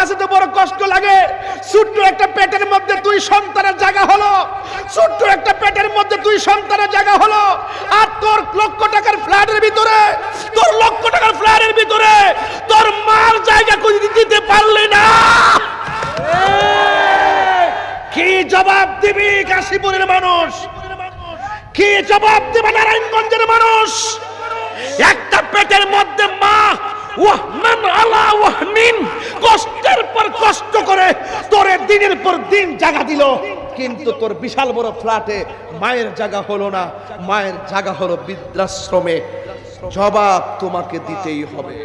কাছে তো বড় কষ্ট লাগে। ছোট্ট একটা পেটের মধ্যে দুই সন্তানের জায়গা হলো। ছোট্ট একটা পেটের মধ্যে দুই সন্তানের জায়গা হলো। আর তোর লক্ষ টাকার ফ্ল্যাটের ভিতরে, তোর লক্ষ টাকার ফ্ল্যাটের ভিতরে তোর মার জায়গা করে দিতে পারলি না। কি জবাব দিবি কাশীপুরের মানুষ? কি জবাব দিবে নারায়ণগঞ্জের মানুষ? একটা পেটের মধ্যে মা ওয়াহনান আলা ওয়াহনিন কষ্টের পর কষ্ট করে তোরে দিনের পর দিন জায়গা দিল। কিন্তু তোর বিশাল বড় ফ্ল্যাটে মায়ের জায়গা হলো না। মায়ের জায়গা হলো বৃদ্ধাশ্রমে। জবাব তোমাকে দিতেই হবে।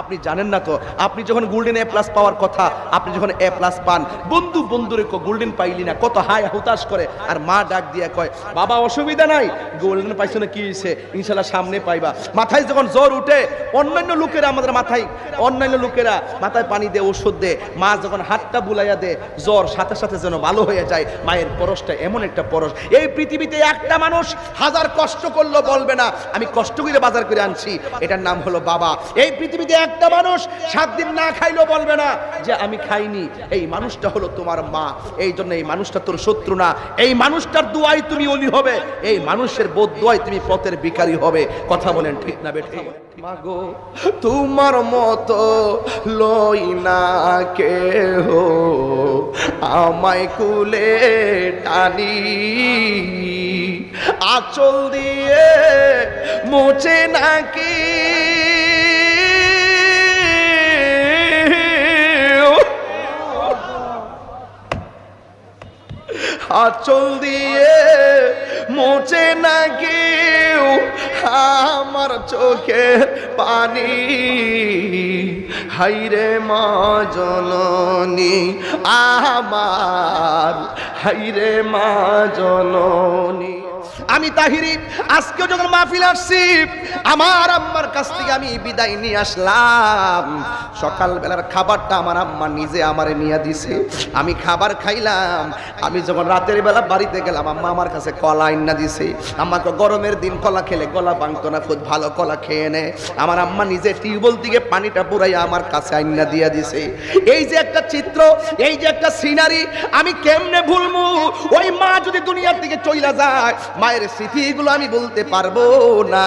আপনি জানেন না তো, আপনি যখন গোল্ডেন এ প্লাস পাওয়ার কথা, আপনি যখন এ প্লাস পান, বন্ধু বন্ধুরে গোল্ডেন পাইলি না, কত হাই হুতাশ করে, আর মা ডাক দিয়ে কয়, বাবা, অসুবিধা নাই গোল্ডেন পাইছো না কি হয়েছে ইনশাল্লাহ সামনে পাইবা। মাথায় যখন জ্বর উঠে, অন্যান্য লোকেরা আমাদের মাথায়, অন্যান্য লোকেরা মাথায় পানি দে ওষুধ দে মা যখন হাতটা বুলাইয়া দে জ্বর সাথে সাথে যেন ভালো হয়ে যায়, মায়ের পরশটা এমন একটা পরশ। এই পৃথিবীতে একটা মানুষ হাজার কষ্ট করল বলবে না, আমি কষ্ট করে বাজার করে আনছি, এটার নাম হলো বাবা। এই পৃথিবীতে একটা মানুষ সাত দিন না খাইলো বলবে না যে আমি খাইনি। এই মানুষটা হলো তোমার মা। এই জন্য এই মানুষটা তোর শত্রু না। এই মানুষটার দুয়াই তুমি অলি হবে। এই মানুষের বোধ দোয়াই তুমি পথের ভিখারি হবে। কথা বলেন ঠিক না বেঠে? মাগো তোমার মতো লই না কেহ। আমায় কুলে টানি। আচল দিয়ে মোচে নাকি আচল দিয়ে মোচে না কেউ আমার চোখে পানি। হাইরে মা জননী, আমার। হাইরে মা জননী। আমি তাহিরি, আজকে যখন মাহফিল আসছি, আমার আম্মার কাছ থেকে আমি বিদায় নিয়ে আসলাম। সকালবেলার খাবারটা আমার আম্মা নিজে আমারে নিয়ে দিছে। আমি খাবার খাইলাম। আমি যখন রাতের বেলা বাড়িতে গেলাম, আম্মা আমার কাছে কলা আইনা দিছে। আমাকে গরমের দিন কলা খেলে গলা ভাঙতো না, খুব ভালো কলা খেয়ে নে। আমার আম্মা নিজে টিউবওয়েল থেকে পানিটা পুরাইয়া আমার কাছে আইনা দিয়া দিছে। এই যে একটা চিত্র, এই যে একটা সিনারি, আমি কেমনে ভুলমু ওই মা যদি দুনিয়ার দিকে চইলা যায়, মায়ের স্মৃতিগুলো আমি বলতে পারব না।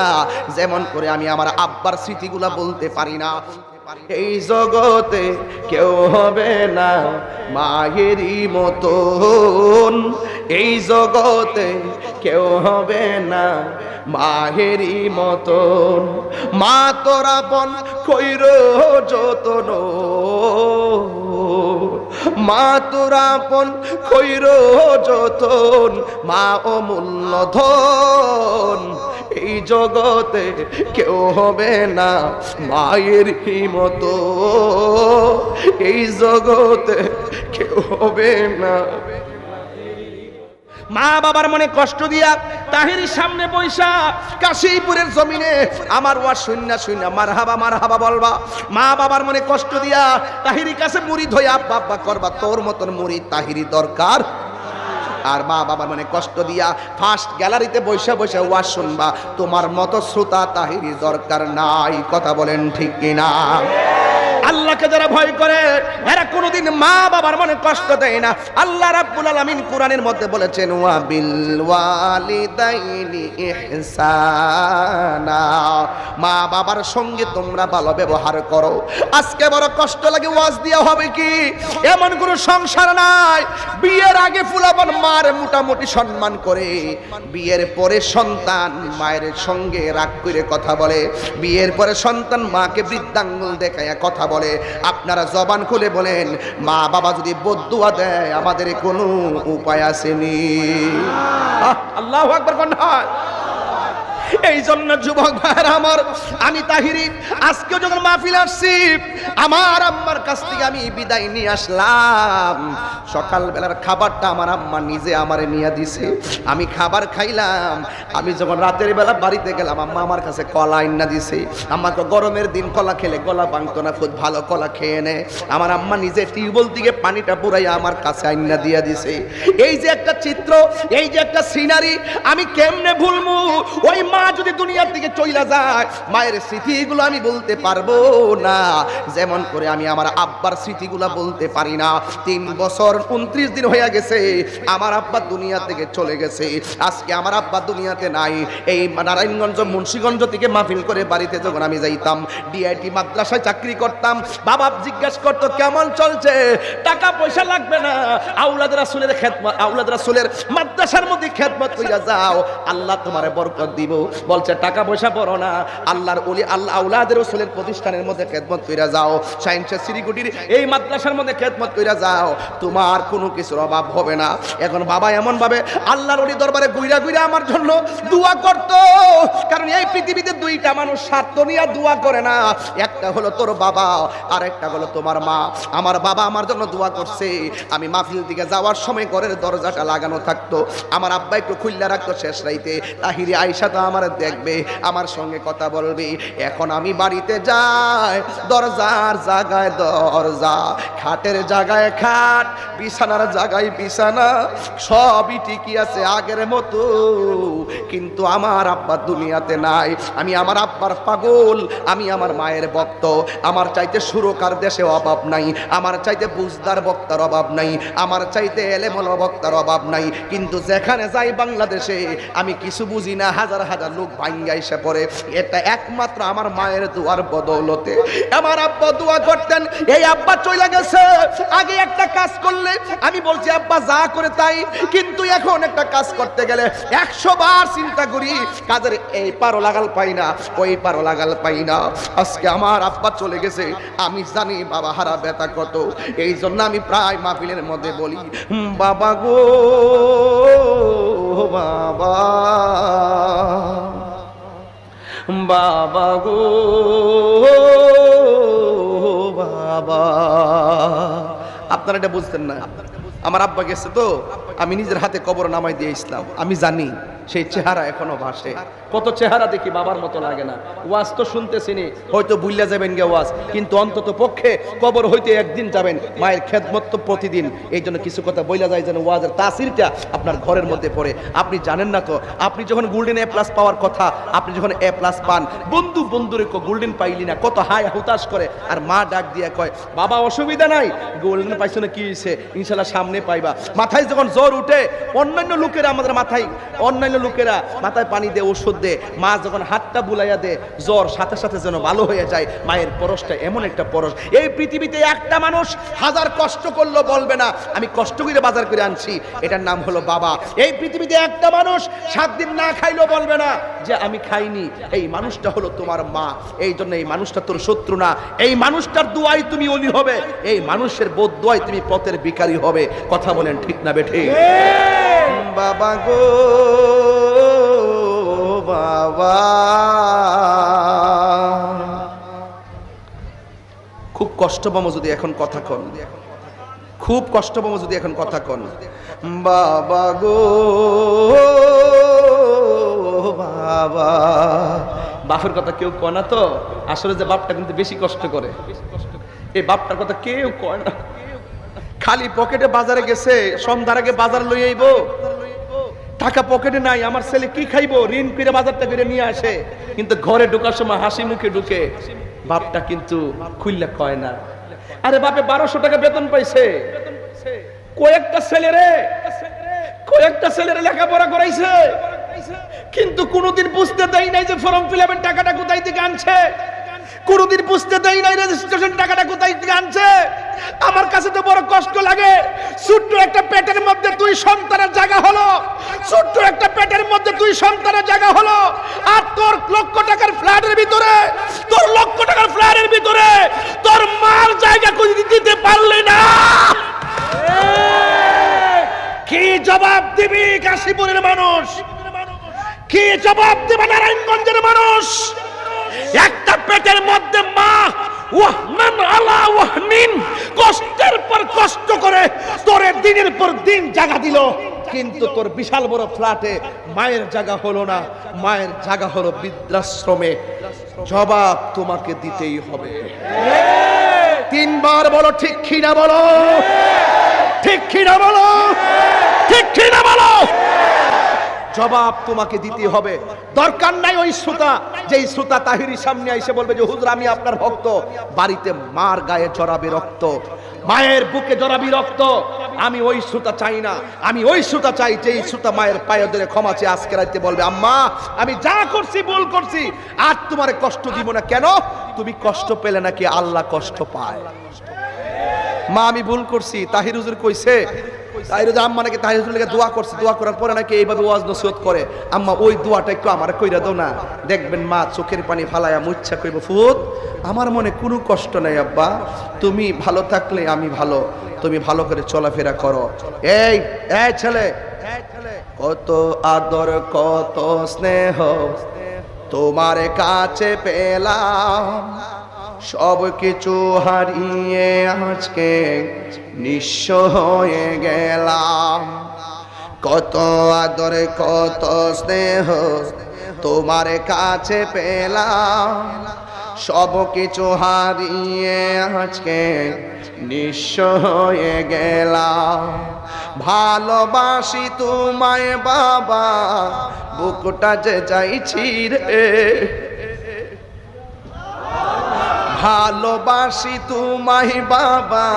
যেমন করে আমি আমার আব্বার স্মৃতিগুলো বলতে পারি না। এই জগতে কেউ হবে না মায়েরই মতন। এই জগতে কেউ হবে না মাহেরই মতন। মা তোরা বন কইর যতন। মা তোরা পন খৈর যতন, মা অমূল্য ধন এই জগতে কেউ হবে না মায়ের মতো এই জগতে কেউ হবে না মা বাবার মনে কষ্ট দিয়া তাহিরি সামনে বৈশা কাশীপুরের জমিনে আমার ওয়া শূন্য শূন্য মার হাবা মার হাবা বলবা। মা বাবার মনে কষ্ট দিয়া তাহিরি কাছে মুড়ি ধোয়া আব্বা করবা, তোর মতন মুড়ি তাহিরি দরকার। আর মা বাবার মানে কষ্ট দিয়া ফার্স্ট গ্যালারিতে বসে বসে ওয়াজ শুনবা, তোমার মতো শ্রোতা তাহিরি দরকার নাই। কথা বলেন ঠিক কিনা? আল্লাহকে যারা ভয় করে, এরা কোনোদিন মা বাবার মনে কষ্ট দেয় না। আল্লাহ রাব্বুল আলামিন কোরআনের মধ্যে বলেছেন ওয়া বিল ওয়ালিদাইনি ইহসানা। মা বাবার সঙ্গে তোমরা ভালো ব্যবহার করো। আজকে বড় কষ্ট লাগে, ওয়াজ দিয়া হবে কি? এমন কোনো সংসার নাই। বিয়ের আগে ফুলাবন মার মোটামুটি সম্মান করে। বিয়ের পরে সন্তান মায়ের সঙ্গে রাগ করে কথা বলে। বিয়ের পরে সন্তান মাকে বৃদ্ধাঙ্গুল দেখায় কথা বলে। আপনারা জবান খুলে বলেন, মা বাবা যদি বদুয়া দেয় আমাদের কোনো উপায় আসেনি। আল্লাহ আকবর কন্যা এই জন্য যুবক ভাইয়ের আমার, আমি তাহিরি, আজকে যখন মাহফিল আসছি, আমার আম্মার কাছ থেকে আমি বিদায় নিয়ে আসলাম। সকালবেলার খাবারটা আমার আম্মা নিজে আমারে নিয়ে দিছে। আমি খাবার খাইলাম। আমি যখন রাতের বেলা বাড়িতে গেলাম, আম্মা আমার কাছে কলা আইনা দিছে। আমাকে গরমের দিন কলা খেলে গলা ভাঙতো না, খুব ভালো কলা খেয়ে নে। আমার আম্মা নিজে টিউবওয়েল থেকে পানিটা পুরাইয়া আমার কাছে আইনা দিয়ে দিছে। এই যে একটা চিত্র, এই যে একটা সিনারি, আমি কেমনে ভুলমু ওই মা যদি দুনিয়ার দিকে চইলা যায়, মায়ের স্মৃতিগুলো আমি বলতে পারব না। যেমন করে আমি আমার আব্বার স্মৃতিগুলো বলতে পারি না। তিন বছর উনত্রিশ দিন হয়ে গেছে, আমার আব্বা দুনিয়া থেকে চলে গেছে। আজকে আমার আব্বা দুনিয়াতে নাই। এই নারায়ণগঞ্জ, মুন্সীগঞ্জ থেকে মাহফিল করে বাড়িতে যখন আমি যাইতাম ডিআইটি মাদ্রাসায় চাকরি করতাম, বাবা জিজ্ঞাসা করতো, কেমন চলছে? টাকা পয়সা লাগবে না? আউলাদ রাসুলের খেদমত আউলাদ রাসুলের মাদ্রাসার মধ্যে খেদমত কইরা যাও, আল্লাহ তোমারে বরকত দিব। বলছে, টাকা পয়সা পড়ো না। আল্লাহর ওলি, আল্লাহ আউলাদের রসুলের প্রতিষ্ঠানের মধ্যে খেদমত কইরা যাও। সায়েন্সের শ্রীগুটির এই মাদ্রাসার মধ্যে খেদমত কইরা যাও। তোমার কোনো কিছুর অভাব হবে না। এখন বাবা এমনভাবে আল্লাহর ওলি দরবারে গুইরা গুইরা আমার জন্য দোয়া করতো। কারণ এই পৃথিবীতে দুইটা মানুষ স্বার্থ নিয়ে দোয়া করে না। একটা হলো তোর বাবা আর একটা হলো তোমার মা। আমার বাবা আমার জন্য দোয়া করছে। আমি মাহফিল দিকে যাওয়ার সময় ঘরের দরজাটা লাগানো থাকতো। আমার আব্বা একটু খুল্লা রাখতো শেষ রাইতে। তাহিরি আয়সা তো আমার দেখবে, আমার সঙ্গে কথা বলবে। এখন আমি বাড়িতে যাই, দরজার জায়গায় দরজা, খাটের জায়গায় খাট, বিছানার জায়গায় বিছানা, সবই ঠিকই আছে আগের মতো। কিন্তু আমার আব্বা দুনিয়াতে নাই। আমি আমার আব্বার পাগল, আমি আমার মায়ের ভক্ত আমার চাইতে সুরকার দেশে অভাব নাই। আমার চাইতে বুঝদার বক্তার অভাব নাই। আমার চাইতে এলেমল বক্তার অভাব নাই। কিন্তু যেখানে যাই বাংলাদেশে, আমি কিছু বুঝি না, হাজার হাজার লোক ভাঙ্গা এসে পড়ে। এটা একমাত্র আমার মায়ের দুয়ার বদৌলতে। আমার আব্বা দোয়া করতেন, এই আব্বা চলে গেছে। আগে একটা কাজ করলে, আমি বলছি, আব্বা, যা করে তাই। কিন্তু এখন একটা কাজ করতে গেলে একশো বার চিন্তা করি, কাজের এই পারো লাগাল পাই না, ওই পারো লাগাল পাই না। আজকে আমার আব্বা চলে গেছে, আমি জানি বাবা হারা ব্যথা কত। এই জন্য আমি প্রায় মাহফিলের মধ্যে বলি বাবা গো, বাবা বাবা গো, বাবা। আপনারা এটা বুঝতেন না। আমার আব্বা গেছে তো, আমি নিজের হাতে কবর নামাই দিয়ে ইসলাম আমি জানি। সেই চেহারা এখনও ভাসে। কত চেহারা দেখি বাবার মতো লাগে না। ওয়াজ তো শুনতেছিনি হয়তো বুল্লা যাবেন গে ওয়াজ। কিন্তু অন্তত পক্ষে কবর হইতে একদিন যাবেন। মায়ের খেদমত তো প্রতিদিন। এই জন্য কিছু কথা বইলা যায় যেন ওয়াজের তাসিরটা আপনার ঘরের মধ্যে পড়ে। আপনি জানেন না তো, আপনি যখন গোল্ডেন এ প্লাস পাওয়ার কথা, আপনি যখন এ প্লাস পান, বন্ধু বন্ধুরে গোল্ডেন পাইলি না, কত হাই হুতাশ করে। আর মা ডাক দিয়ে কয়, বাবা, অসুবিধা নাই। গোল্ডেন পাইছো না কি হয়েছে ইনশাল্লাহ সামনে পাইবা। মাথায় যখন জ্বর উঠে, অন্যান্য লোকেরা আমাদের মাথায়, অন্যান্য লোকেরা মাথায় পানি দে ওষুধ দে মা যখন হাতটা বুলাইয়া দে জ্বর সাথে সাথে যেন ভালো হয়ে যায়। মায়ের পরশটা এমন একটা পরশ। এই পৃথিবীতে একটা মানুষ হাজার কষ্ট করল বলবে না। আমি কষ্ট করে বাজার করে আনছি। এটার নাম হলো বাবা। এই পৃথিবীতে একটা মানুষ সাত দিন না খাইলো বলবে না যে, আমি খাইনি। এই মানুষটা হলো তোমার মা। এই জন্য এই মানুষটা তোর শত্রু না। এই মানুষটার দুয়াই তুমি অলি হবে। এই মানুষের বোধ দোয়াই তুমি পথের বিকারী হবে। কথা বলেন ঠিক না বেঠে বাবা গো, বাবা। খুব কষ্ট পাবো যদি এখন কথা কন। খুব কষ্ট পাবো যদি এখন কথা কন। বাবা গো, বাবা। বাপের কথা কেউ কয় না তো? আসলে যে বাপটা কিন্তু বেশি কষ্ট করে। এই বাপটার কথা কেউ কয় না। খালি পকেটে বাজারে গেছে, সন্ধ্যার আগে বাজার লই আইব টাকা পকেটে নাই, আমার ছেলে কি খাইবো? ঋণ করে বাজারটা করে নিয়ে আসে। কিন্তু ঘরে ঢোকার সময় হাসি মুখে ঢুকে বাপটা কিন্তু খুললে কয় না। আরে বাপে, বারোশো টাকা বেতন পাইছে। কয়েকটা ছেলে রে, কয়েকটা ছেলের লেখাপড়া করাইছে। কিন্তু কোনোদিন বুঝতে দেয় নাই যে ফর্ম ফিল টাকাটা কোথায় থেকে আনছে। কোনোদিন বুঝতে দেয় নাই রেজিস্ট্রেশন টাকাটা কোথায় থেকে আনছে। আমার কাছে তো বড় কষ্ট লাগে। ছোট্ট একটা পেটের মধ্যে দুই সন্তানের জায়গা হলো ছোট্ট একটা পেটের মধ্যে দুই সন্তানের জায়গা হলো আর তোর লক্ষ টাকার ফ্ল্যাটের ভিতরে তোর লক্ষ টাকার ফ্ল্যাটের ভিতরে তোর মার জায়গা করে দিতে পারলে না কি জবাব দিবি কাশীপুরের মানুষ? কি জবাব দিবে নারায়ণগঞ্জের মানুষ? একটা পেটের মধ্যে মা, ওয়াহমান কষ্টের পর কষ্ট করে তোরে দিনের পর দিন জায়গা দিল। কিন্তু তোর বিশাল বড় ফ্ল্যাটে মায়ের জায়গা হলো না। মায়ের জায়গা হলো বৃদ্ধাশ্রমে। জবাব তোমাকে দিতেই হবে। তিনবার বলো, ঠিক কিনা বলো? ঠিক কিনা বলো? জবাব তোমাকে দিতে হবে। দরকার নাই ওই শ্রোতা, যেই শ্রোতা তাহিরি সামনে এসে বলবে যে, হুজুর, আমি আপনার ভক্ত। বাড়িতে মার গায়ে জড়াবে রক্ত, মায়ের বুকে জড়াবি রক্ত। আমি ওই শ্রোতা চাই না, আমি ওই শ্রোতা চাই, যেই শ্রোতা মায়ের পায়ে ধরে ক্ষমা চেয়ে আজকে রাইতে বলবে, আম্মা, আমি যা করছি, ভুল করছি, আর তোমার কষ্ট দিব না কেন? তুমি কষ্ট পেলে নাকি আল্লাহ কষ্ট পায়? মা, আমি ভুল করছি, তাহির হুজুর কইছে আম্মা নাকি তাহির হুজুর লেগে দোয়া করছে, দোয়া করার পরে নাকি এইভাবে ওয়াজ নসিহত করে। আম্মা, ওই দোয়াটা একটু আমার কইরা দাও না। দেখবেন মা চোখের পানি ফালায়া মুচ্ছা কইব, ফুত, আমার মনে কোনো কষ্ট নাই আব্বা। তুমি ভালো থাকলে আমি ভালো। তুমি ভালো করে চলাফেরা করো। এই এই ছেলে, কত আদর, কত স্নেহ, তোমার কাছে পেলাম। সব কিছু হারিয়ে আজকে নিঃস্ব হয়ে গেলাম। কত আদর, কত স্নেহ তোমার কাছে পেলাম। সব কিছু হারিয়ে আজকে নিঃস্ব হয়ে গেলাম। ভালোবাসি তোমায় বাবা, বুকটা যে যাইছি রে ভালোবাসি তোমায় বাবা,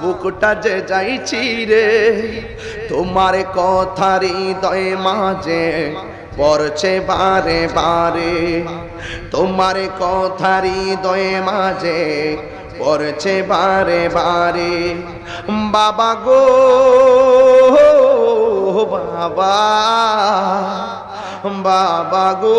বুকটা যে যাইছি রে। তোমার কথার হৃদয় মাঝে পড়ছে বারে বারে। তোমার কথার হৃদয় মাঝে পড়ছে বারে বারে। বাবা গো, বাবা বাবা গো।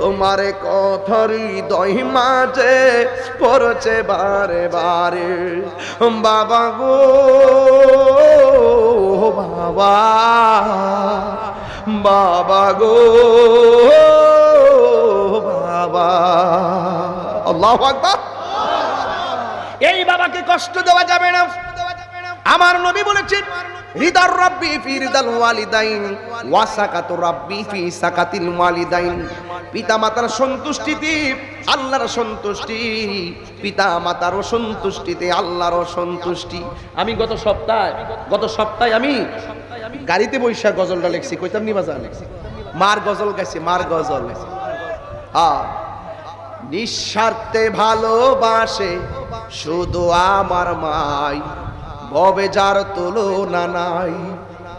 তোমার কথারি দই মাঝে পড়ছে বারে বারে। বাবা গো, বাবা বাবা গো, বাবা। এই বাবাকে কষ্ট দেওয়া যাবে না। আমার নবী বলেছেন হৃদর রব্বি ফি হৃদাল ওয়ালিদাইন, ওয়াসাকাতু রাব্বি ফি সাকাতিল ওয়ালিদাইন। পিতা মাতার সন্তুষ্টিতে আল্লাহর সন্তুষ্টি পিতা মাতার সন্তুষ্টিতে আল্লাহর সন্তুষ্টি আমি গত সপ্তাহে গত সপ্তাহে আমি গাড়িতে বৈশা গজলটা লেখছি, কইতাম নি বাজার মার গজল গাইছি, মার গজল। হ্যাঁ নিঃস্বার্থে ভালোবাসে শুধু আমার মাই। ববে যার তুলনা নাই।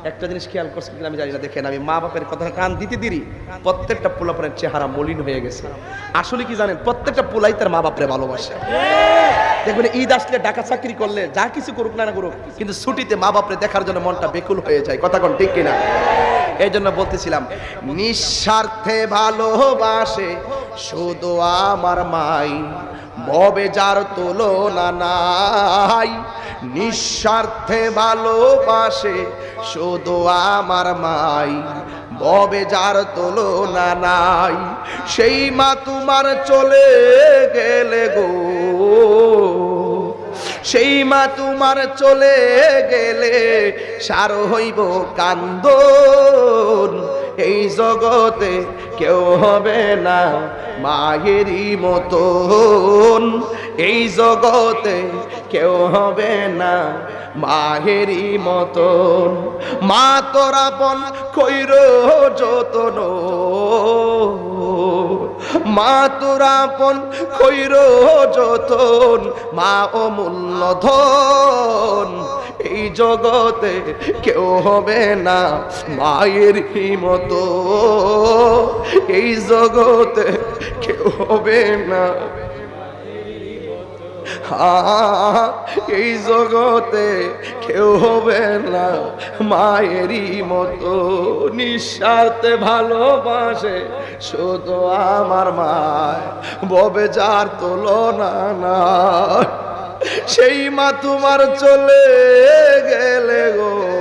একটা জিনিস খেয়াল করছেন কিনা আমি জানি না, দেখেন আমি মা বাপের কথা কান দিতে দিরি, প্রত্যেকটা পোলাপনের চেহারা মলিন হয়ে গেছে। আসলে কি জানেন, প্রত্যেকটা পোলাই তার মা বাপরে ভালোবাসে। দেখবেন ঈদ আসলে ডাকা চাকরি করলে যা কিছু করুক না না করুক, কিন্তু ছুটিতে মা বাপরে দেখার জন্য মনটা বেকুল হয়ে যায়। কথা কোন ঠিক কিনা? এই জন্য বলতেছিলাম, নিঃস্বার্থে ভালোবাসে শুধু আমার মাই। ববে যার তুলনা নাই। নিঃস্বার্থে ভালোবাসে শুধু আমার মাই। ববে যার তুলনা নাই, সেই মা তোমার চলে গেলে গো। সেই মা তোমার চলে গেলে সার হইব কান্দন। এই জগতে কেউ হবে না মায়েরই মতন। এই জগতে কেউ হবে না মাহেরই মতন। মা তোরা কইর যতন। মা তোরা বন কইর যতন। মা অমূল্য ধন। এই জগতে কেউ হবে না মায়ের মতো এই জগতে কেউ হবে না। এই জগতে কেউ হবে না মায়েরই মতো। নিঃস্বার্থে ভালোবাসে শুধু আমার মায়, ববে যার তুলনা না সেই মা তোমার চলে গেলে গো।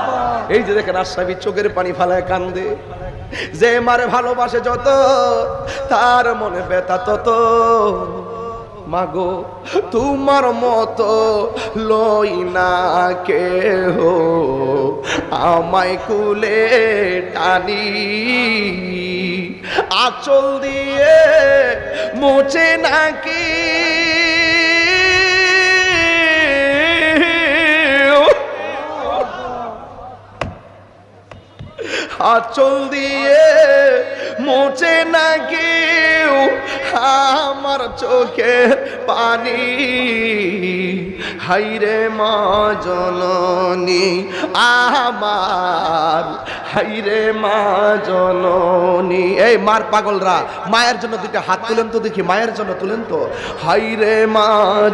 এই যে দেখেন আশাবি চোখের পানি ফালায় কান্দে। যে মারে ভালোবাসে যত, তার মনে ব্যথা তত। মাগো, তোমার মতো লই না কেহ, আমায় কুলে টানি। আচল দিয়ে মোচে নাকি আচল দিয়ে মোচে না কেউ আমার চোখে পানি। হাইরে মা জননী আমার হাইরে মা জননী। এই মার পাগলরা, মায়ের জন্য দুইটা হাত তুলেন তো দেখি, মায়ের জন্য তুলেন তো। হাইরে মা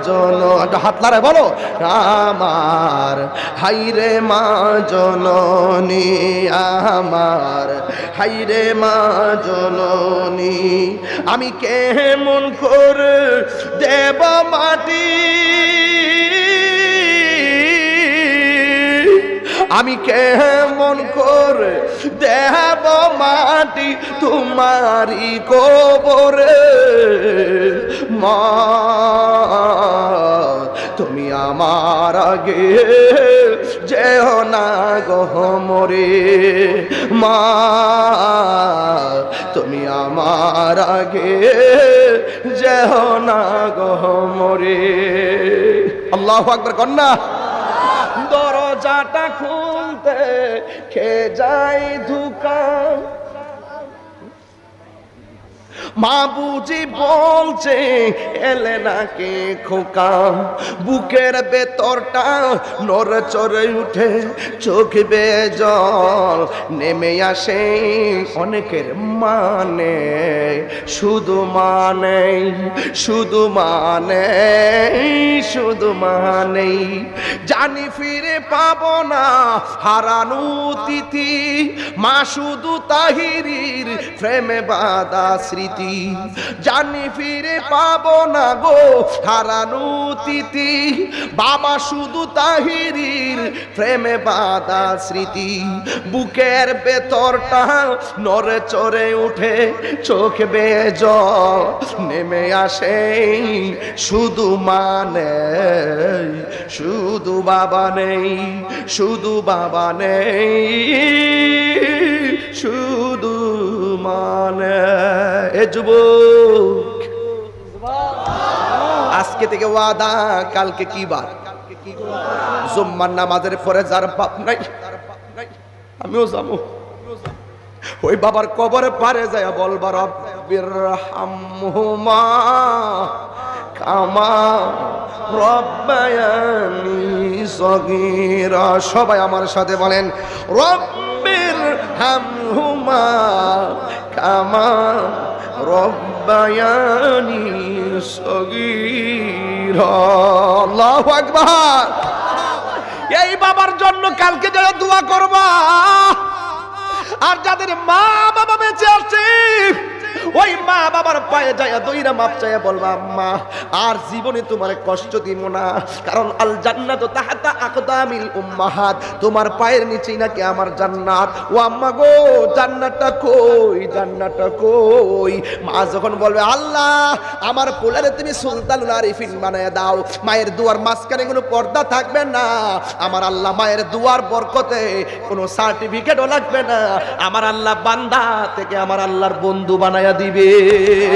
জন হাত লারে বলো। আমার হাইরে মা জননী আমার হাইরে মা জননী। আমি কেমন করে দেব মাটি? আমি কেমন দেব মাটি তোমারি কবরে। মা, তুমি আমার আগে যেও না গহমরে মা, তুমি আমার আগে যেও না গহমরে আল্লাহ আকবর কন্যা দরজাটা খুলতে খে যাই ধুকা মা বুঝি বলছে, এলে নাকি খোকা, বুকের ভেতরটা নড়ে চড়ে উঠে চোখ বে জল, নেমে আসে অনেকের মানে শুধু মানে শুধু মানে শুধু মানে জানি ফিরে পাব না হারানো তিথি, মা শুধু তাহিরির প্রেমে বাদা স্মৃতি জানি ফিরে পাবো না গো হারানো তিথি বাবা শুধু তাহিরির প্রেমে বাদা স্মৃতি। বুকের ভেতরটা নরে চড়ে উঠে চোখ বেজ। নেমে আসে শুধু মানে শুধু বাবা নেই, শুধু বাবা নেই, শুধু মানে। এ যুবক, আজকে থেকে ওয়াদা, কালকে কি বার? জুম্মার নামাজের পরে যার বাপ নাই, আমিও যাব। ওই বাবার কবরে পারে যায় বলবার, রব্বির হামহুমা কামা রব্বায়ানি সগীরা। সবাই আমার সাথে বলেন, রব্বির হামহুমা কামা রব্বায়ানি সগীরা। এই বাবার জন্য কালকে যারা দোয়া করবা, আর যাদের মা বাবা বেঁচে আছে ওই মা বাবার পায়ে যায় দইরা মাপ চাইয়া বলবা, আম্মা, আর জীবনে তোমার কষ্ট দিব না। কারণ আল জান্নাত তাহাতা আকদামিল উম্মাহাত। তোমার পায়ের নিচেই নাকি আমার জান্নাত। ও আম্মা গো, জান্নাতটা কই জান্নাতটা কই? মা যখন বলবে, আল্লাহ, আমার পোলারে তুমি সুলতানুল আরিফিন বানায় দাও। মায়ের দুয়ার মাঝখানে কোনো পর্দা থাকবে না। আমার আল্লাহ মায়ের দুয়ার বরকতে কোনো সার্টিফিকেটও লাগবে না। আমার আল্লাহ বান্দা থেকে আমার আল্লাহর বন্ধু বানায়া দিবে।